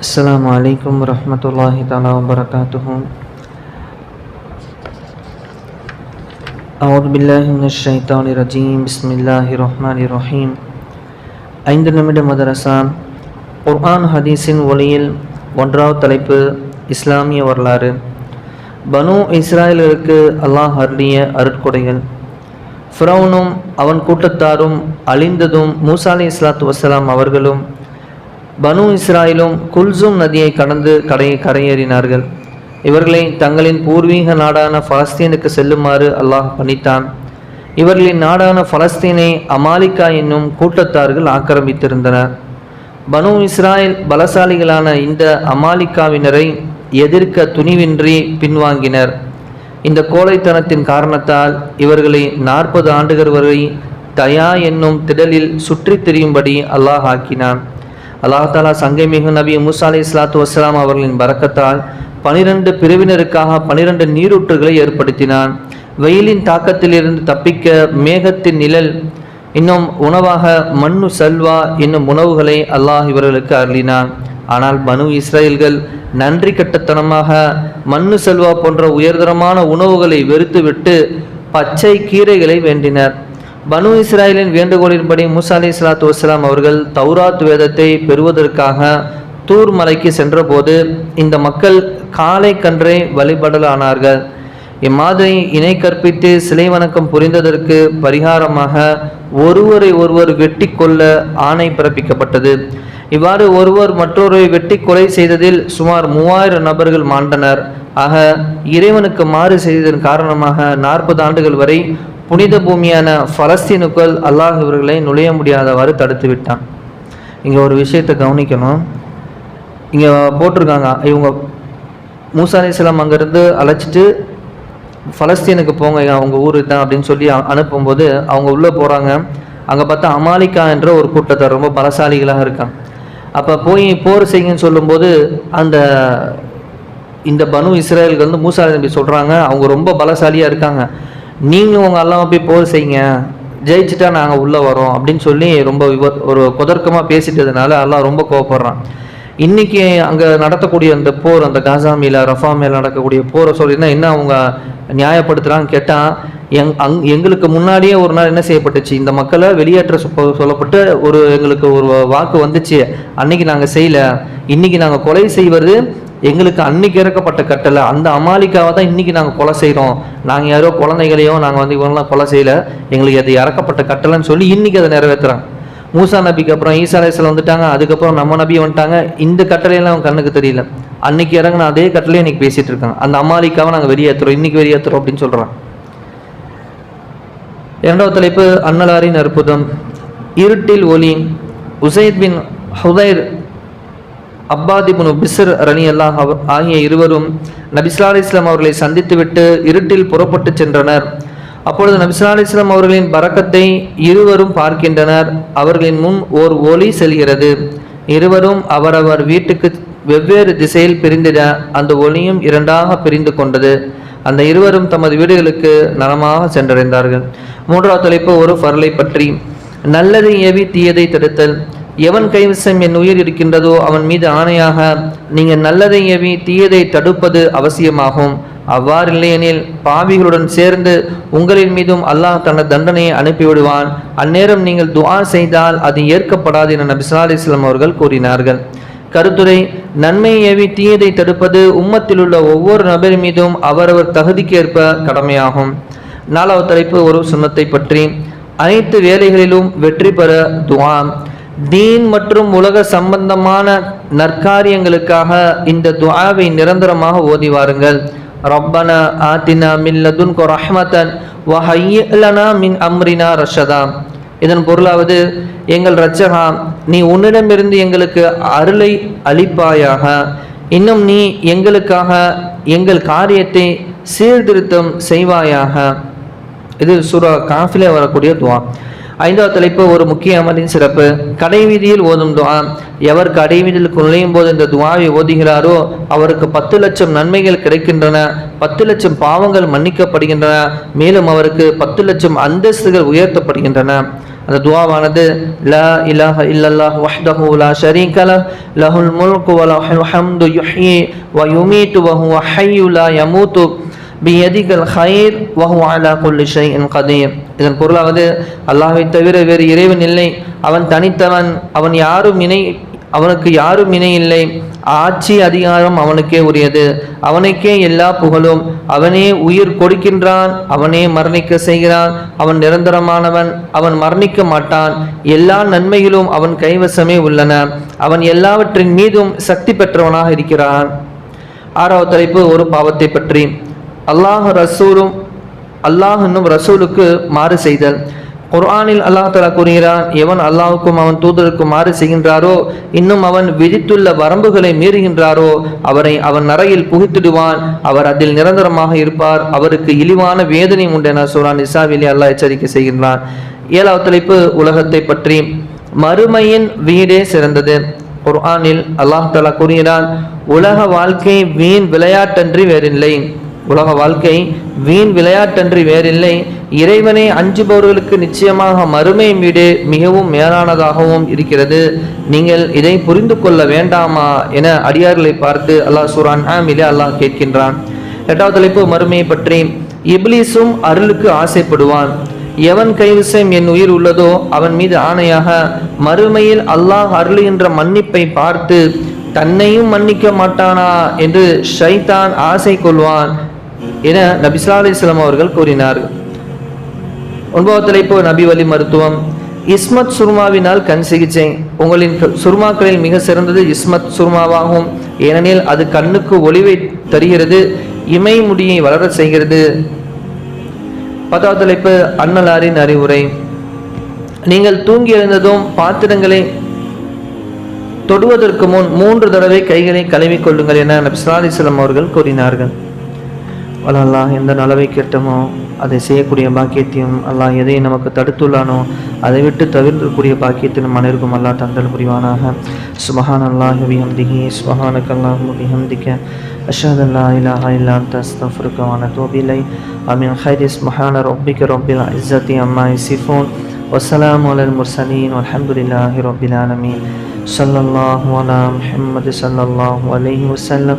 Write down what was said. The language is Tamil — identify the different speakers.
Speaker 1: السلام عليكم ورحمة الله تعالى وبركاته أعوذ بالله من الشيطان الرجيم بسم الله الرحمن الرحيم ஐந்து நிமிட மதரசா குர்ஆன் ஹதீஸின் ஒளியில் ஒன்றாவது தலைப்பு இஸ்லாமிய வரலாறு பனு இஸ்ராயலருக்கு அல்லாஹ் அருளிய அருட்கொடைகள் ஃபிரௌனும் அவன் கூட்டத்தாரும் அழிந்ததும் மூசா அலி இஸ்லாத்து வசலாம் அவர்களும் பனு இஸ்ராயிலும் குல்சும் நதியை கடந்து கடை கரையேறினார்கள். இவர்களை தங்களின் பூர்வீக நாடான பலஸ்தீனுக்கு செல்லுமாறு அல்லாஹ் பணித்தான் இவர்களின் நாடான பலஸ்தீனை அமாலிகா என்னும் கூட்டத்தார்கள் ஆக்கிரமித்திருந்தனர். பனு இஸ்ராயல் பலசாலிகளான இந்த அமாலிகாவினரை எதிர்க்க துணிவின்றி பின்வாங்கினர். இந்த கோழைத்தனத்தின் காரணத்தால் இவர்களை நாற்பது ஆண்டுகள் வரை தயா என்னும் திடலில் சுற்றித் திரியும்படி அல்லாஹ் ஆக்கினான். அல்லாஹாலா சங்கை மிகு நபி மூசா அலி இஸ்லாத்து வசலாம் அவர்களின் பறக்கத்தால் பனிரெண்டு பிரிவினருக்காக பனிரெண்டு நீரூற்றுகளை ஏற்படுத்தினான். வெயிலின் தாக்கத்திலிருந்து தப்பிக்க மேகத்தின் நிழல் இன்னும் உணவாக மண்ணு சல்வா என்னும் உணவுகளை அல்லாஹ் இவர்களுக்கு அருளினான். ஆனால் பனு இஸ்ரேல்கள் நன்றி கட்டத்தனமாக மண்ணு செல்வா போன்ற உயர்தரமான உணவுகளை வெறுத்துவிட்டு பச்சை கீரைகளை வேண்டினர். பனு இஸ்ராயலின் வேண்டுகோளின்படி மூசா அலி இஸ்லாத்து வஸ்லாம் அவர்கள் தௌராத் வேதத்தை பெறுவதற்காக தூர் மலைக்கு சென்றபோது இந்த மக்கள் காலை கன்றை வழிபடலானார்கள். இம்மாதிரி இணை கற்பித்து சிலை வணக்கம் புரிந்ததற்கு பரிகாரமாக ஒருவரை ஒருவர் வெட்டி கொள்ள ஆணை பிறப்பிக்கப்பட்டது. இவ்வாறு ஒருவர் மற்றொருவரை வெட்டி கொலை செய்ததில் சுமார் மூவாயிரம் நபர்கள் மாண்டனர். ஆக இறைவனுக்கு மாறு செய்ததன் காரணமாக நாற்பது ஆண்டுகள் வரை புனித பூமியான பலஸ்தீனுக்குள் அல்லாஹ் இவர்களை நுழைய முடியாதவாறு தடுத்து விட்டான். இங்கே ஒரு விஷயத்தை கவனிக்கணும். இங்கே போட்டிருக்காங்க. இவங்க மூசா அலிஸ்லாம் அங்கேருந்து அழைச்சிட்டு ஃபலஸ்தீனுக்கு போங்க அவங்க ஊர் தான் அப்படின்னு சொல்லி அ- அனுப்பும்போது அவங்க உள்ளே போகிறாங்க அங்கே பார்த்தா அமாலிக்கா என்ற ஒரு கூட்டத்தார் ரொம்ப பலசாலிகளாக இருக்கான் அப்போ போய் போர் செய்யுங்கன்னு சொல்லும்போது அந்த இந்த பனு இஸ்ரேலுக்கு வந்து மூசா நபி சொல்கிறாங்க அவங்க ரொம்ப பலசாலியாக இருக்காங்க. நீங்கள் உங்கள் அல்லாம போய் போர் செய்யுங்க. ஜெயிச்சுட்டா நாங்கள் உள்ளே வரோம் அப்படின்னு சொல்லி ரொம்ப விபத் ஒரு குதர்க்கமாக பேசிட்டதுனால எல்லாம் ரொம்ப கோவப்படுறான். இன்றைக்கி அங்கே நடத்தக்கூடிய அந்த போர் அந்த காசா மேல ரஃபா மேல நடக்கக்கூடிய போரை சொல்லினா என்ன அவங்க நியாயப்படுத்துகிறான்னு கேட்டால் எங் அங் எங்களுக்கு முன்னாடியே ஒரு நாள் என்ன செய்யப்பட்டுச்சு? இந்த மக்களை வெளியேற்ற சொ- சொல்லப்பட்டு ஒரு எங்களுக்கு ஒரு வாக்கு வந்துச்சு. அன்னைக்கு நாங்கள் செய்யல. இன்னைக்கு நாங்கள் கொலை செய்வது எங்களுக்கு அன்னைக்கு இறக்கப்பட்ட கட்டளை அந்த அமாலிக்காவை தான் இன்னைக்கு நாங்கள் கொலை செய்கிறோம் நாங்கள் யாரோ குழந்தைகளையோ நாங்கள் வந்து இவங்களாம் கொலை செய்யல. எங்களுக்கு அது இறக்கப்பட்ட கட்டளைன்னு சொல்லி இன்னைக்கு அதை நிறைவேற்றுறாங்க மூசா நபிக்கு அப்புறம் ஈசா அலையாஸ்லாம் வந்துட்டாங்க. அதுக்கப்புறம் நம்ம நபி வந்துட்டாங்க. இந்த கட்டளையெல்லாம் அவன் கண்ணுக்கு தெரியல. அன்னைக்கு இறங்கின அதே கட்டளையை இன்னைக்கு பேசிட்டு இருக்காங்க. அந்த அமாலிக்காவை நாங்கள் வெளியேற்றுறோம் இன்றைக்கி வெளியேற்றுறோம் அப்படின்னு சொல்கிறாங்க இரண்டாவது தலைப்பு அன்னலாரின் அற்புதம். இருட்டில் ஒளி உசைத் பின் ஹுதைர் அப்பாதிபுனு பிசர் ரணி அல்லாஹ் ஆகிய இருவரும் நபிஸ்லா இஸ்லாம் அவர்களை சந்தித்துவிட்டு இருட்டில் புறப்பட்டு சென்றனர். அப்பொழுது நபிஸ்லா இஸ்லாம் அவர்களின் பறக்கத்தை இருவரும் பார்க்கின்றனர். அவர்களின் முன் ஓர் ஒளி செல்கிறது. இருவரும் அவரவர் வீட்டுக்கு வெவ்வேறு திசையில் பிரிந்திட அந்த ஒளியும் இரண்டாக பிரிந்து கொண்டது. அந்த இருவரும் தமது வீடுகளுக்கு நலமாக சென்றடைந்தார்கள். மூன்றாவது தலைப்பு ஒரு பரலை பற்றி. நல்லதை ஏவி தீயதை தடுத்தல். எவன் கைவசம் என் உயிர் இருக்கின்றதோ அவன் மீது ஆணையாக நீங்கள் நல்லதை எவி தீயதை தடுப்பது அவசியமாகும். அவ்வாறில்லையெனில் பாவிகளுடன் சேர்ந்து உங்களின் மீதும் அல்லாஹ் தனது தண்டனையை அனுப்பிவிடுவான். அந்நேரம் நீங்கள் துஆ செய்தால் அது ஏற்கப்படாது என நபி ஸல்லல்லாஹு அவர்கள் கூறினார்கள். கருத்துரை நன்மை ஏவி தீயதை தடுப்பது உம்மத்தில் உள்ள ஒவ்வொரு நபர் மீதும் அவரவர் தகுதிக்கேற்ப கடமையாகும். நாலாவது தலைப்பு ஒரு சுண்ணத்தை பற்றி. அனைத்து வேலைகளிலும் வெற்றி பெற துவான் தீன் மற்றும் உலக சம்பந்தமான நற்காரியங்களுக்காக இந்த துஆவை நிரந்தரமாக ஓதி வாருங்கள். ரப்பனா ஆத்தினா மின் லதுன்க ரஹ்மத்தன் வஹய்யி மின் அம்ரினா ரஷதா. இதன் பொருளாவது எங்கள் ரச்சகா நீ உன்னிடமிருந்து எங்களுக்கு அருளை அளிப்பாயாக. இன்னும் நீ எங்களுக்காக எங்கள் காரியத்தை சீர்திருத்தம் செய்வாயாக. இது சுரா காஃபிலே வரக்கூடிய துவா. ஐந்தாவது தலைப்பு ஒரு முக்கிய அமலின் சிறப்பு. கடைவீதியில் ஓதும் துவா. எவர் கடைவீதியில் நுழையும் போது இந்த துவாவை ஓதுகிறாரோ அவருக்கு பத்து லட்சம் நன்மைகள் கிடைக்கின்றன. பத்து லட்சம் பாவங்கள் மன்னிக்கப்படுகின்றன. மேலும் அவருக்கு பத்து லட்சம் அந்தஸ்துகள் உயர்த்தப்படுகின்றன. அந்த துவாவானது லா இலாஹ இல்லல்லாஹ் வஹ்தஹு லா ஷரீக லஹ். லஹுல் முல்கு வ லஹுல் ஹம்து யுஹ்யி வ யுமீது வ ஹுவ ஹய்யு லா யமூத்து. பியதிகல் ஹயீர் வஹுவாலா அலா குல்லி ஷைஇன் கதீர். இதன் பொருளாவது அல்லாஹை தவிர வேறு இறைவன் இல்லை. அவன் தனித்தவன் அவன் யாரும் இணை அவனுக்கு யாரும் இணை இல்லை. ஆட்சி அதிகாரம் அவனுக்கே உரியது. அவனுக்கே எல்லா புகழும். அவனே உயிர் கொடுக்கின்றான் அவனே மரணிக்க செய்கிறான். அவன் நிரந்தரமானவன் அவன் மரணிக்க மாட்டான். எல்லா நன்மைகளும் அவன் கைவசமே உள்ளன. அவன் எல்லாவற்றின் மீதும் சக்தி பெற்றவனாக இருக்கிறான். ஆறாவது தலைப்பு ஒரு பாவத்தை பற்றி. அல்லாஹ் ரசூலும் அல்லாஹ் என்னும் ரசூலுக்கு மாறு செய்தல். குர்ஆனில் அல்லாஹ் தலா கூறுகிறான் எவன் அல்லாஹுக்கும் அவன் தூதருக்கும் மாறு செய்கின்றாரோ இன்னும் அவன் விதித்துள்ள வரம்புகளை மீறுகின்றாரோ அவரை அவன் நரையில் புகுத்திடுவான். அவர் அதில் நிரந்தரமாக இருப்பார். அவருக்கு இழிவான வேதனை உண்டு என சூரான் இசாவிலே அல்லாஹ் எச்சரிக்கை செய்கின்றான். ஏழாவது தலைப்பு உலகத்தை பற்றி. மறுமையின் வீடே சிறந்தது. குர்ஆனில் அல்லாஹ் தலா கூறுகிறான் உலக வாழ்க்கை வீண் விளையாட்டன்றி வேறில்லை. உலக வாழ்க்கை வீண் விளையாட்டன்றி வேறில்லை. இறைவனை அஞ்சுபவர்களுக்கு நிச்சயமாக மறுமை வீடு மிகவும் மேலானதாகவும் இருக்கிறது. நீங்கள் இதை புரிந்து கொள்ள வேண்டாமா என அடியார்களை பார்த்து அல்லாஹ் சூரான் ஆமிலே அல்லாஹ் கேட்கின்றான். எட்டாவது தலைப்பு மறுமையை பற்றி. இப்லீஸும் அருளுக்கு ஆசைப்படுவான். எவன் கைவிசம் என் உயிர் உள்ளதோ அவன் மீது ஆணையாக மறுமையில் அல்லாஹ் அருளுகின்ற மன்னிப்பை பார்த்து தன்னையும் மன்னிக்க மாட்டானா என்று ஷைத்தான் ஆசை கொள்வான். என நபிஸ்லா அலிஸ்லாம் அவர்கள் கூறினார்கள். ஒன்பதாவது இப்போ நபி வழி மருத்துவம். இஸ்மத் சுர்மாவினால் கண் சிகிச்சை. உங்களின் சுர்மாக்களில் மிக சிறந்தது இஸ்மத் சுர்மாவாகும். ஏனெனில் அது கண்ணுக்கு ஒளிவை தருகிறது இமை முடியை வளரச் செய்கிறது. பத்தாவது தலைப்பு அன்னலாரின் அறிவுரை. நீங்கள் தூங்கி எழுந்ததும் பாத்திரங்களை தொடுவதற்கு முன் மூன்று தடவை கைகளை கழுவி கொள்ளுங்கள் என நபிஸ்லாலிஸ்லம் அவர்கள் கூறினார்கள். வல்ல அல்லாஹ் எந்த நலவை கேட்டமோ அதை செய்யக்கூடிய பாக்கியத்தையும் அல்லாஹ் எதை நமக்கு தடுத்துள்ளானோ அதை விட்டு தவிர்க்கக்கூடிய பாக்கியத்திலும் அனைவருக்கும் அல்லாஹ் தந்தல் புரிவானாக சுபஹான் அல்லாஹ் பிஹம்திஹி சுபஹானக் அல்லாஹ் பிஹம்திக்க அஷ்ஹது அல்லா இலாஹா இல்லா அன்த அஸ்தக்ஃபிருக வ அத்தூபு இலை அமின் خير سبحان ربك رب العزة عما يصفون والسلام على المرسلين والحمد لله رب العالمين صلى الله على محمد صلى الله عليه وسلم